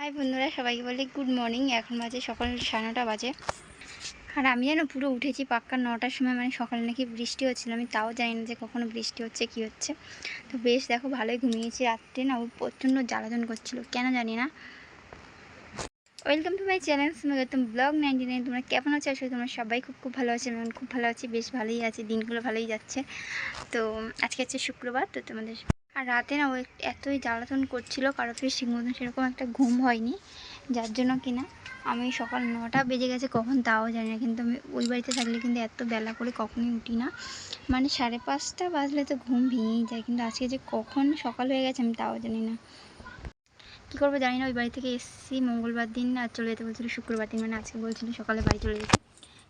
High বন্ধুরা, সবাইকে বলি গুড মর্নিং এখন বাজে সকাল সাড়ে নটা বাজে। আর আমি যেন পুরো উঠেছি পাক্কা নটার সময় মানে সকালে নাকি বৃষ্টি হচ্ছিল, আমি তাও জানি না যে কখনো বৃষ্টি হচ্ছে, কি হচ্ছে। তো বেশ দেখো, ভালোই ঘুমিয়েছি। রাত্রে না ও প্রচণ্ড জ্বালাতন করছিল, কেন জানি না। ওয়েলকাম টু মাই চ্যানেল সুমাগতম ব্লগ নাইনটি নাইন তোমরা কেমন আছো? আসলে তোমরা সবাই খুব খুব ভালো আছে খুব ভালো আছি। বেশ ভালোই আছে, দিনগুলো ভালোই যাচ্ছে। তো আজকে হচ্ছে শুক্রবার, তো তোমাদের আর রাতে না ও এতই জ্বালাতন করছিল কারও ফির ঠিক মতন সেরকম একটা ঘুম হয়নি, যার জন্য কিনা আমি সকাল নটা বেজে গেছে, কখন তাও জানি না, কিন্তু আমি ওই বাড়িতে থাকলে কিন্তু এত বেলা করে কখনোই উঠি না। মানে সাড়ে পাঁচটা বাজলে তো ঘুম ভেঙেই যায়, কিন্তু আজকে যে কখন সকাল হয়ে গেছে আমি তাও জানি না। কী করব জানি না, ওই বাড়ি থেকে এসেছি, মঙ্গলবার দিন আর চলে যেতে বলছিল, শুক্রবার দিন মানে আজকে বলছিল সকালে বাড়ি চলে যেতে।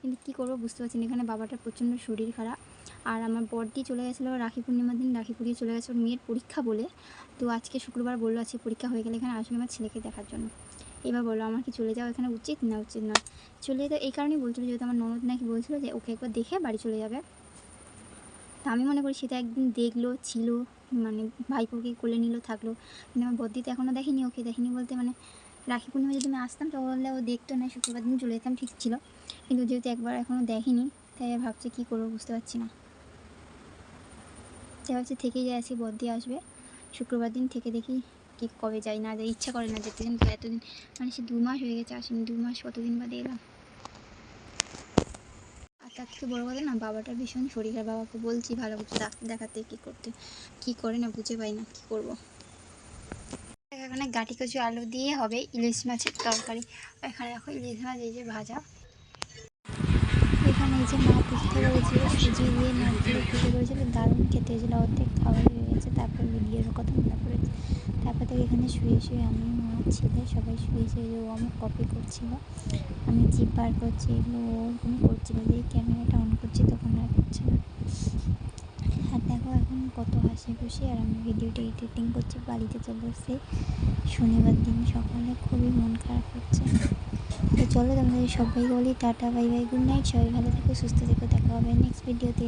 কিন্তু কী করব বুঝতে পারছি না। এখানে বাবাটার প্রচণ্ড শরীর খারাপ। আর আমার বড়দি চলে গেছিল রাখি পূর্ণিমার দিন। রাখি পুড়িয়ে চলে গেছে ওর মেয়ের পরীক্ষা বলে। তো আজকে শুক্রবার বলল, আজকে পরীক্ষা হয়ে গেলে এখানে আসবে আমার ছেলেকে দেখার জন্য। এবার বলল, আমার কি চলে যাওয়া এখানে উচিত না উচিত নয়? চলে যেতে এই কারণেই বলছিল, যেহেতু আমার ননদ নাকি বলছিল যে ওকে একবার দেখে বাড়ি চলে যাবে। তা আমি মনে করি সেটা একদিন দেখল, ছিল মানে ভাইপোকে কোলে নিল, থাকল। কিন্তু আমার বদ্দি তো এখনও দেখেনি ওকে। দেখেনি বলতে মানে রাখি পূর্ণিমা যদি আমি আসতাম তাহলে ও দেখতো না, শুক্রবার দিন চলে যেতাম, ঠিক ছিল। কিন্তু যেহেতু একবার এখনও দেখেনি, তাই আর ভাবছি কী করব বুঝতে পারছি না। তাই ভাবছি থেকেই যায় আজকে বদ্দি আসবে। শুক্রবার দিন থেকে দেখি কি কবে যাই, না যাই ইচ্ছা করে না যেতে। কিন্তু এতদিন মানে সে দু মাস হয়ে গেছে, আসেনি দু মাস কতদিন বাদে এলাম আর তার থেকে বড়ো কথা না, বাবাটার ভীষণ শরীর খারাপ, বাবাকে বলছি ভালো কিছু ডাক্তার দেখাতে কী করতে, কী করে না বুঝে পাই না, কী করব। এখানে গাঁটি কচু আলু দিয়ে হবে, ইলিশ মাছের তরকারি। এখানে দেখো, ইলিশ মাছ, এই যে ভাজা। যে মা পিঠে করেছিল, সুজি দিয়ে নাচ দিয়ে পিঠে করেছিল, দারুণ খেতে হয়েছিল, অর্ধেক খাওয়া হয়ে গেছে, তারপর ভিডিওর কথা মনে পড়েছে। তারপর থেকে এখানে শুয়ে শুয়ে আমি মা ছেলে সবাই শুয়ে শুয়ে ও আমার কপি করছিল, আমি জিপ বার করছি, এগুলো ওরকম করছিল যে ক্যামেরাটা অন করছি, তখন আর করছে না। আর দেখো এখন কত হাসি খুশি, আর আমি ভিডিওটা এডিটিং করছি, বাড়িতে চলে এসেছি। শনিবার দিন সকালে খুবই মন খারাপ হচ্ছে। তো চলো তোমাদের সবাই বলি tata, bye bye good night সবাই ভালো থেকো, সুস্থ থেকো, দেখা হবে নেক্সট ভিডিওতে